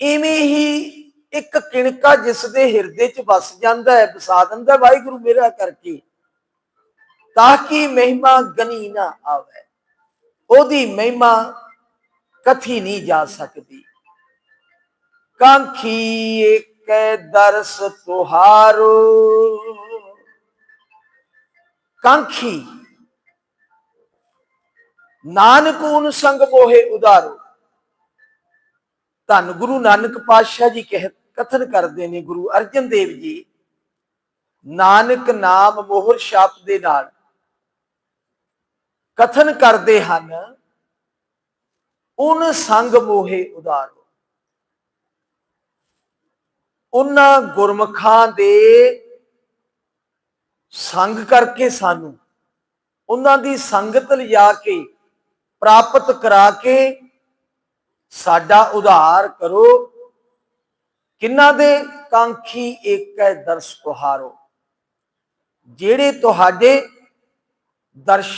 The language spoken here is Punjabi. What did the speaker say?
ਇਵੇਂ ਹੀ ਇੱਕ ਕਿਣਕਾ ਜਿਸ ਦੇ ਹਿਰਦੇ 'ਚ ਵਸ ਜਾਂਦਾ ਹੈ, ਵਸਾ ਦਿੰਦਾ ਵਾਹਿਗੁਰੂ ਮੇਰਾ ਕਰਕੇ, ਤਾਂ ਕਿ ਮਹਿਮਾ ਗਨੀ ਨਾ ਆਵੇ। ਉਹਦੀ ਮਹਿਮਾ ਕਥੀ ਨਹੀਂ ਜਾ ਸਕਦੀ। ਕਾਂਖੀ ਏਕੈ ਦਰਸ ਤੁਹਾਰੋ। ਕਾਂਖੀ, ਨਾਨਕ ਊਨ ਸੰਗ ਮੋਹਿ ਉਦਾਰੋ ਧੰਨ ਗੁਰੂ ਨਾਨਕ ਪਾਤਸ਼ਾਹ ਜੀ ਕਹਿ ਕਥਨ ਕਰਦੇ ਨੇ, ਗੁਰੂ ਅਰਜਨ ਦੇਵ ਜੀ, ਨਾਨਕ ਨਾਮ ਮੋਹਰ ਛਾਪ ਦੇ ਨਾਲ। ਕਥਨ ਕਰਦੇ ਹਨ, ਉਨ ਸੰਗ ਮੋਹੇ ਉਦਾਰੋ। ਉਹਨਾਂ ਗੁਰਮਖਾਂ ਦੇ ਸੰਗ ਕਰਕੇ ਸਾਨੂੰ ਉਹਨਾਂ ਦੀ ਸੰਗਤ ਲਿਜਾ ਕੇ, ਪ੍ਰਾਪਤ ਕਰਾ ਕੇ ਸਾਡਾ ਉਧਾਰ ਕਰੋ। ਕਿੰਨਾ ਦੇ ਕਾਂਖੀ ਏਕੈ ਦਰਸ ਤੁਹਾਰੋ। ਜਿਹੜੇ ਤੁਹਾਡੇ ਦਰਸ਼ਨ